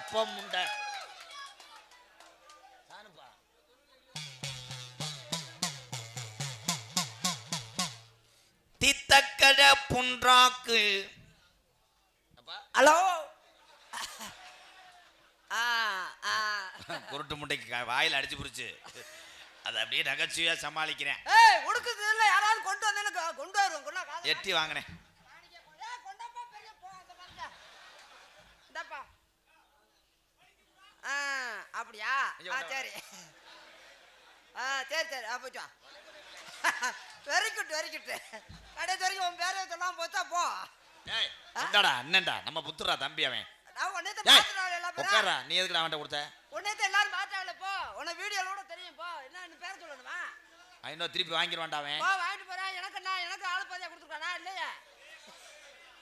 உண்டை. தானுப்பா தித்தக்கட புன்றாக்கு. ஹலோ. குருட்டு முட்டைக்கு வாயில அடிச்சு புடிச்சு. அதை அப்படியே நகைச்சுவையா சமாளிக்கிறேன். உடுக்குது இல்ல யாராவது கொண்டு வந்து எனக்கு கொண்டு வருவோம். எட்டி வாங்கினேன் ஏய், கொண்டாப்பா, பெரிய போ, அந்த பக்கத்துல. இந்தாப்பா. ஆ, அப்படியா. சரி. ஆ சரி சரி போயிட்டு வா. வெரி குட் வெரி குட் கடைசி வரைக்கும் உன் பேரை சொல்லாம போச்சா போ. இந்தாடா அண்ணன்டா நம்ம புத்துறா தம்பி அவன். நான் உட்காரா நீ எதுக்குடா அவன்கிட்ட கொடுத்த? உன்னேத்த எல்லாரும் பார்த்தாங்களே போ. உன்னை வீடியோல கூட தெரியும் போ. என்ன பேர் சொல்லணுமா? இன்னும் திருப்பி வாங்கிடுவான்டா அவன். போ வாங்கிட்டு போறேன். எனக்கு என்ன எனக்கு ஆளு பாதியா கொடுத்துருக்கானா இல்லையா?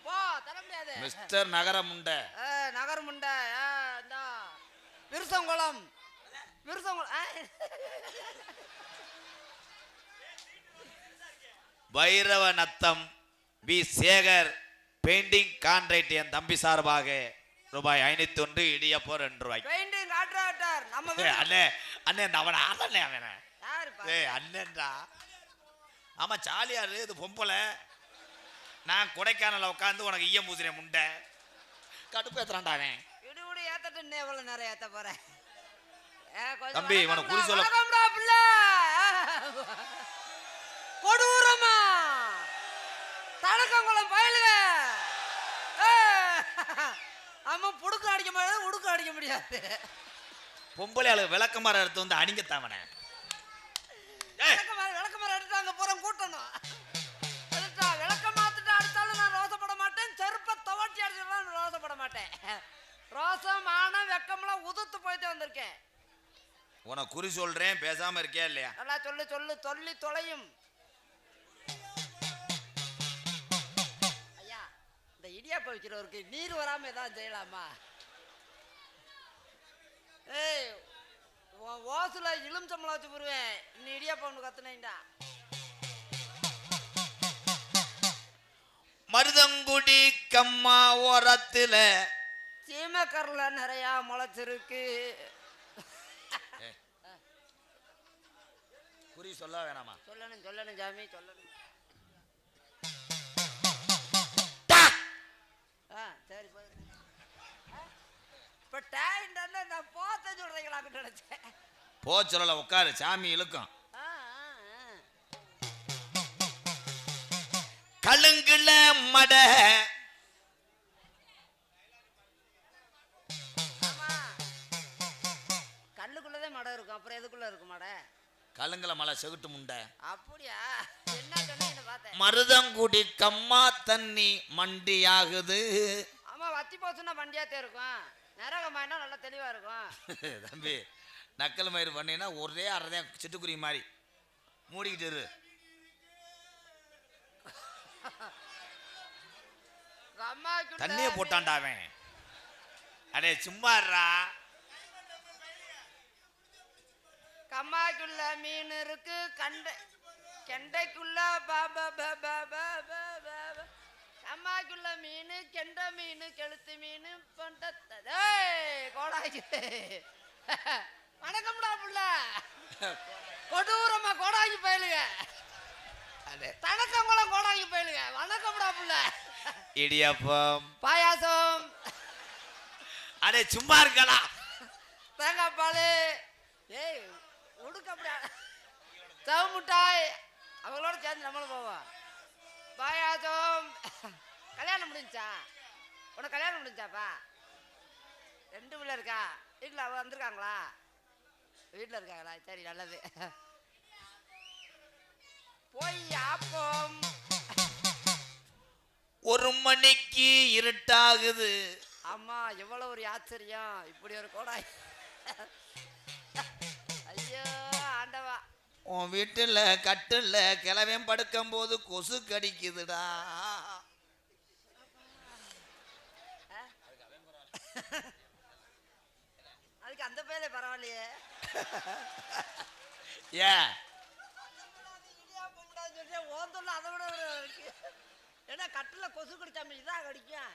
போ தர முடியாது. மிஸ்டர் நகரம் உண்டை ஏ, நகர் முண்டை ஏ, இந்தா. விருசங்குளம். பைரவ நத்தம் பி சேகர் பெயிண்டிங் கான்ட்ராக்ட் என் தம்பி சார்பாக ரூபாய் ஐநூத்தி ஒன்று இடியப்போ ரெண்டு ரூபாய்க்கு பெயிண்டிங் கான்ட்ராக்டர் நம்ம அண்ணே அண்ணே அவன ஆதண்ணே அவன. ஏய் அண்ணன்டா. ஆமா சாலியாரு இது பொம்பளை. நான் கொடைக்கானல உட்காந்து உனக்கு ஈயம் பூசுறேன் முண்டை. கடுப்பு ஏத்துறான்டா அவன். விடு விடு ஏத்தட்டு எவ்வளவு நேரம் ஏத்த போறேன் கொஞ்சம் தம்பி, இவனை குறி சொல்ல-. கொடூரமா. தடக்கங்குளம் பயலுக. அம்மா புடுக்கு அடிக்க முடியாது உடுக்கு அடிக்க முடியாது. பொம்பளை ஆளு விளக்கமாற எடுத்து வந்து அணிங்கத்தாவன உனக்கு குறி சொல்றேன் பேசாம இருக்கியா இல்லையா? நல்லா சொல்லு சொல்லு சொல்லி தொலையும். ஐயா இந்த இடியாப்ப வைக்கிறவருக்கு நீர் வராம ஏதாவது செய்யலாமா? ஏய் உன் ஓசுல இளும் சம்பளம் வச்சு போடுவேன். நீ இடியாப்பம் ஒன்று கத்துனேன்டா. மருதங்குடி கம்மா ஓரத்துல சீமக்கரில் நிறையா முளைச்சிருக்கு. குறி சொல்ல வேணாமா? சொல்லணும் சொல்லணும் சாமி சொல்லணும். ஆ சரி போய். இப்போ டேண்டன்னு நான் போத்த சொல்கிறீங்களான்னு நினச்சேன். போ சொல்லல உட்காரு. சாமி இழுக்கும். கழுங்குல மட. கல்லுக்குள்ளதே மடம் இருக்கும். அப்புறம் எதுக்குள்ள இருக்கும் மடை கழுங்குல மலை செகுட்டு முண்டை. அப்படியா? என்ன சொன்னீங்கன்னு பார்த்தேன் மருதங்குடி கம்மா தண்ணி மண்டியாகுது. ஆமா வத்தி போச்சுன்னா வண்டியாத்தே இருக்கும். நரகமாயினா நல்லா தெளிவா இருக்கும். தம்பி நக்கல் மயிறு பண்ணீங்கன்னா ஒரே அறதான் சிட்டுக்குருவி மாதிரி. மூடிக்கிட்டு இரு. தண்ணியே போட்டான்டா அவன். அடே சும்மா கம்மாக்குள்ள மீன் இருக்கு கண்டை கெண்டைக்குள்ள கம்மாக்குள்ள மீன் கெண்டை மீன் கெளுத்து மீன் பொண்டத்தது கோடாய்க்கு. வணக்கம்டா புள்ள. கொடூரமா கோடாங்கி பயலுங்க. அடே. தனக்கங்குளம் கோடாங்கி பயலுங்க. வணக்கம்டா புள்ள. இடியப்பம். பாயாசம். அடே சும்மா இருக்கடா. தேங்காய் பால் ஏய் உடுக்க அப்படியா சவு மிட்டாய் அவங்களோட சேர்ந்து நம்மளும் போவோம். பாயாசம். கல்யாணம் முடிஞ்சா? உனக்கு கல்யாணம் முடிஞ்சாப்பா? ரெண்டு பிள்ளை இருக்கா? வீட்டில் அவ வந்திருக்காங்களா? வீட்டில் இருக்காங்களா? சரி நல்லது. போய் ஆப்பம். ஒரு மணிக்கு இருட்டாகுது. அம்மா எவ்வளோ ஒரு ஆச்சரியம். இப்படி ஒரு கோடாய். ஐயோ ஆண்டவா. உன் வீட்டுல கட்டுல கிளவன் படுக்கும் போது கொசு கடிக்குதுடா. அதுக்கு அந்த பேரே பரவாயில்லையே. ஏன் ஓந்தொல்ல அதை விட ஏன்னா கட்டில் கொசு கடிச்சாம இதாக கடிக்கும்.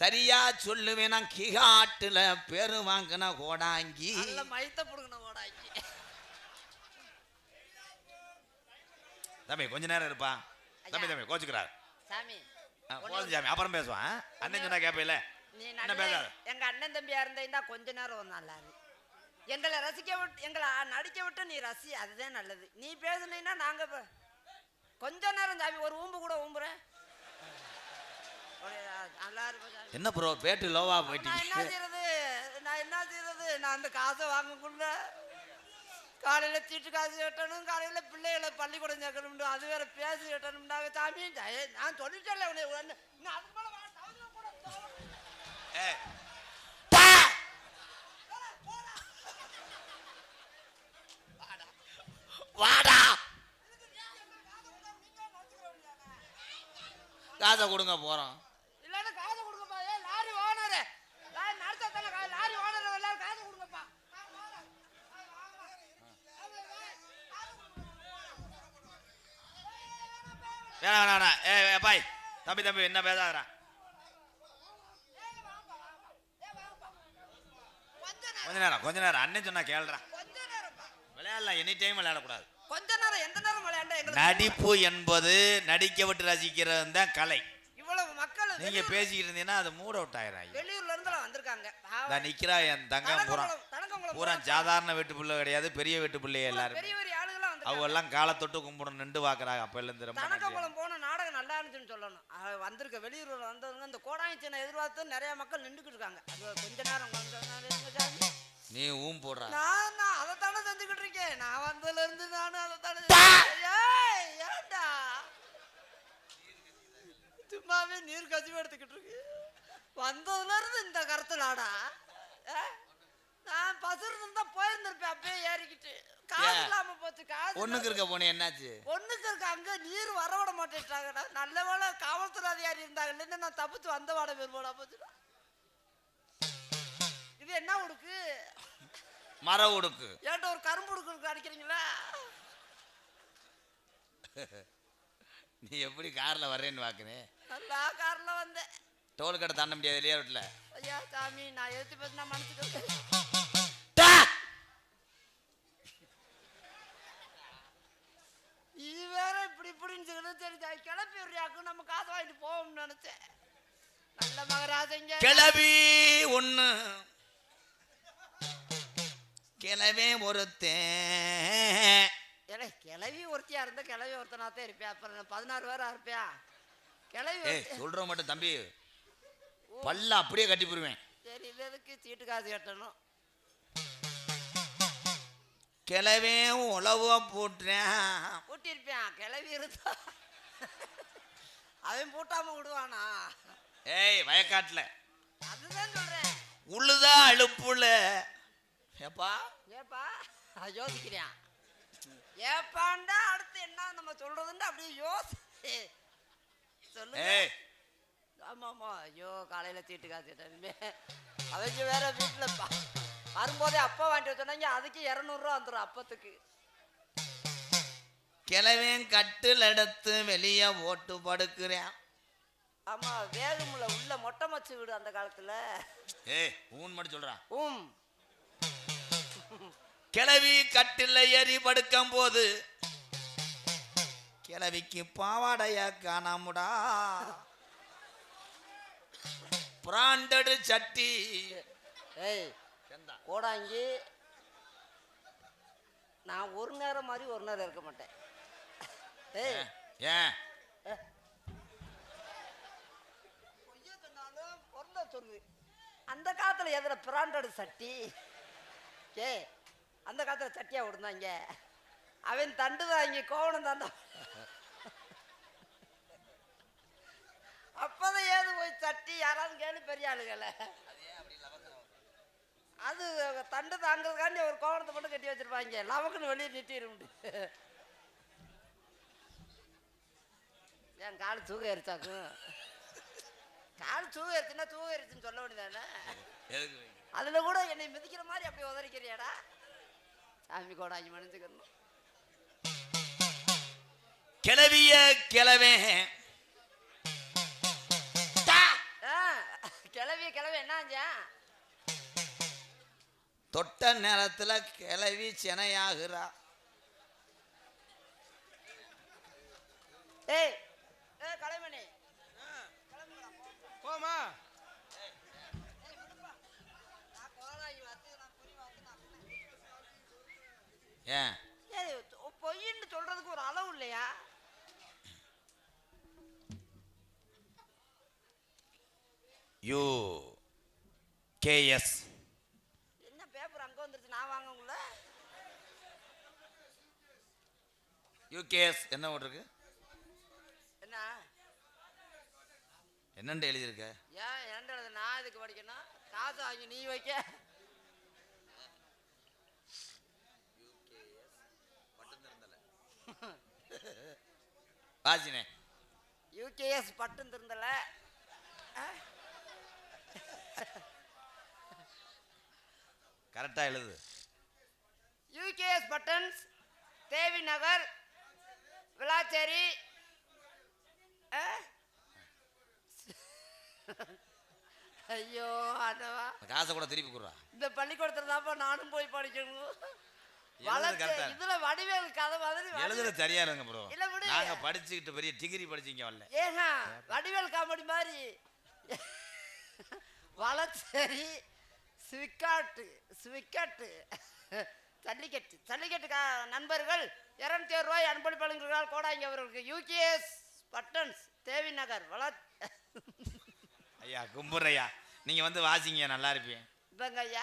சரியா சொல்லுவேன். நான் கிகாட்டுல பேரு வாங்கின கோடாங்கி. மயத்த புடுங்கணும் ஓடாக்கி தம்பி கொஞ்ச நேரம் இருப்பா. தம்பி தம்பி கோச்சுக்கிறார். சாமி போதும் சாமி அப்புறம் பேசுவான் அண்ணன் சொன்னா கேட்பல நீ பேசாத? எங்க அண்ணன் தம்பியா இருந்தா கொஞ்ச நேரம் நல்லா. எங்களை ரசிக்க விட்டு எங்களை நடிக்க விட்டு நீ ரசி அதுதான் நல்லது. நீ பேசுனீன்னா நாங்க கொஞ்ச நேரம் சாமி ஒரு ஊம்பு கூட ஊம்புறேன். என்ன ப்ரோ பேட்டு லோவா நான் என்ன செய்யறது? நான் என்ன செய்யறது? நான் அந்த காசை வாங்கக்குள்ள காலையில சீட்டு காசு கட்டணும் காலையில பிள்ளைகளை பள்ளிக்கூடம் சேர்க்கணும் அது வேற பேசி கட்டணும்னாங்க சாமி. நான் தவறு. ஏய், வாடா. காசை கொடுங்க போறோம் இல்லைன்னா காசை கொடுங்கப்பா ஏ லாரி ஓனரு லாரி ஓனர் எல்லாரும் காசை கொடுங்கப்பா. வேணாம் வேணாம் ஏ பாய். தம்பி தம்பி என்ன பேசாதடா. கொஞ்ச நேரம் கொஞ்ச நேரம். அண்ணன் சொன்னா நேரம்ப்பா விளையாடலாம். எனி டைம் விளையாடக்கூடாது. கொஞ்ச நேரம் எந்த நேரம் விளையாண்டா நடிப்பு என்பது நடிக்க விட்டு ரசிக்கிறது தான் கலை. இவ்வளவு மக்கள் நீங்க பேசிக்கிட்டு இருந்தீங்கன்னா அது மூட அவுட் ஆயிரும் வெளியூர்ல வந்திருக்காங்க. இந்த நிக்கிறா என் தங்கம் பூரா. தடங்கங்குளம் தடங்கங்குளம் பூரா. சாதாரண வீட்டு பிள்ளை கிடையாது பெரிய வீட்டு எல்லாரும். பெரிய பெரிய ஆளுங்களாம் அவங்க வந்திருக்காங்க. எல்லாம் காலை தொட்டு கும்பிடணும் நின்று பாக்குறாங்க. அப்ப இருந்து ரொம்ப நன்றி. தடங்கங்குளம் போன நாடகம் நல்லா இருந்துச்சுன்னு சொல்லணும். அது வந்திருக்க வெளியூர்ல வந்தவங்க இந்த கோடாங்கிச்சனை எதிர்பார்த்து நிறைய மக்கள் நின்றுக்கிட்டு இருக்காங்க. அது கொஞ்ச நேரம். நீ ஊம் போடுற. நான் நான் செஞ்சுக்கிட்டு இருக்கேன். நான் வந்ததுல இருந்து நானும் செஞ்சுக்கிட்டு- ஏய், ஏன்டா? சும்மாவே நீர் கசிவு எடுத்துக்கிட்டு இருக்கு. வந்ததுல இருந்து இந்த கருத்துலாடா? நான் பசுறு இருந்தா போயிருந்திருப்பேன் அப்பயே ஏறிக்கிட்டு. காசு? இல்லாம போச்சு காசு ஒண்ணுக்கு இருக்க போனே என்னாச்சு? பொண்ணுக்கு இருக்க அங்க நீர் வர விட மாட்டேன்ட்டாங்கடா. நல்ல வேளை காவல்துறை அதிகாரி இருந்தாங்க இல்லைன்னா நான் தப்பிச்சு வந்த வாட பெருமாடா போச்சுடா இது என்ன உடுக்கு? மர உடுக்கு. ஏன்ட்ட ஒரு கரும்பு உடுக்கு அடிக்கிறீங்களா? நீ எப்படி கார்ல வர்றேன்னு பாக்குறேன் நல்லா கார்ல வந்தேன். டோல் கடை தாண்ட முடியாது இல்லையா வீட்டுல? ஐயா சாமி நான் எடுத்து பேசினா மனசுக்கு இது வேற இப்படி இப்படின்னு சரி, கிளப்பி விடுறியாக்கும் நம்ம காசு வாங்கிட்டு போவோம்னு நினைச்சேன். நல்ல மகராஜங்க கிளவி ஒண்ணு. கிளவே ஒருத்தன். ஏலே கிளவி ஒருத்தியா இருந்தா கிளவி ஒருத்தனாத்தான் இருப்பியா அப்புறம் பதினாறு பேரா இருப்பியா கிளவி சொல்ற மட்டும் தம்பி பல்ல அப்படியே கட்டி போடுவேன். சரி இது எதுக்கு சீட்டு காசு கட்டணும்? கிளவே உழவ போட்டுறேன். பூட்டியிருப்பான் கிளவி இருந்தா. அவன் பூட்டாம விடுவானா? ஏய் வயக்காட்டுல. அதுதான் சொல்றேன். உழுதா அழுப்புல. ஏப்பா? ஏப்பா? அது யோசிக்கிறியான் ஏப்பாண்டா அடுத்து என்ன நம்ம சொல்றதுன்னு அப்படியே யோசி ஏய் ஆமா ஆமா ஐயோ காலையில சீட்டு காசு கட்டணுமே அதுக்கு வேற வீட்டுல வரும்போதே அப்பா வாங்கிட்டு சொன்னாங்க அதுக்கு இரநூறுவா வந்துடும் அப்பத்துக்கு. கிளவேன் கட்டில் எடுத்து வெளியே ஓட்டு படுக்கிறேன். ஆமா வேலுமுல உள்ள மொட்டை மச்சு வீடு அந்த காலத்துல. ஏய் ஊன் மட்டும் சொல்றான் உம் கிளவி கட்டில் ஏறி படுக்கும் போது கிளவிக்கு பாவாடைய காணாமுடா. பிராண்டடு சட்டி. ஏய் கோடாங்கி. நான் ஒரு நேரம் மாதிரி ஒரு நேரம் இருக்க மாட்டேன். ஏய். ஏன்? சொல்லு. அந்த காலத்துல எதுல பிராண்டட் சட்டி? ஏ அந்த காலத்துல சட்டியா விடுந்தாங்க அவன் தண்டு வாங்கி கோவணம் தண்டா அப்பதான் ஏது போய் சட்டி யாராவது கேளு பெரிய ஆளுகளை. அது தண்டு தாங்கிறதுக்காண்டி ஒரு கோவணத்தை மட்டும் கட்டி வச்சிருப்பாங்க. லவக்குன்னு வெளியே நிட்டிருண்டு என் கால் தூக்க எரிச்சாக்கும். கால் தூக்க எரிச்சுன்னா தூக்க எரிச்சுன்னு சொல்ல வேண்டியதானே? அதில் அதுல கூட என்னை மிதிக்கிற மாதிரி அப்படி உதறிக்கிறியாடா. சாமி கோடாங்கி மன்னிச்சுக்கணும் கிளவிய கிளவே கிளவிய கிளவி என்னாச்சா? தொட்ட நேரத்துல கிளவி செனையாகிறா. ஏய் ஏய் கலைமணி. போமா ஏன்? பொய்ன்னு சொல்றதுக்கு ஒரு அளவு இல்லையா? யூ கேஎஸ் என்ன பேப்பர் அங்க வந்துருச்சு? நான் வாங்கக்குள்ள யூகேஎஸ் என்ன போட்டிருக்கு என்ன? என்னண்டு எழுதியிருக்க? ஏன் ஏன்டா நான் இதுக்கு படிக்கணும்? காசு வாங்கி நீ வைக்க. வாசினே யூகேஎஸ் பட்டும் திருந்தல. கரெக்டா எழுது. UKS buttons Devi Nagar Vilacheri? ஐயோ அந்த காசை கூட திருப்பி கொடுறா. இந்த பள்ளிக்கூடத்துல தான்ப்பா நானும் போய் படிக்கணும். இதுல வடிவேல் கதை மாதிரி எழுதுறது சரியா இருங்க ப்ரோ இல்ல, விடு. நாங்க படிச்சுக்கிட்டு பெரிய டிகிரி படிச்சீங்க வரல வடிவேல் காமெடி மாதிரி. வளச்சேரி ஸ்விக்காட்டு ஸ்விக்கட்டு ஜல்லிக்கட்டு ஜல்லிக்கட்டு நண்பர்கள் இரநூத்தி ஏழு ரூபாய் அன்பளிப்பு வழங்குகிறார் கோடாங்கி அவர்களுக்கு யூகேஎஸ் பட்டன்ஸ் தேவி நகர் வள ஐயா கும்பிட்றையா நீங்க வந்து வாசிங்க நல்லா இருப்பீங்க. இவங்க ஐயா.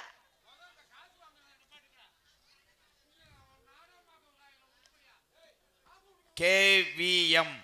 கேவிஎம்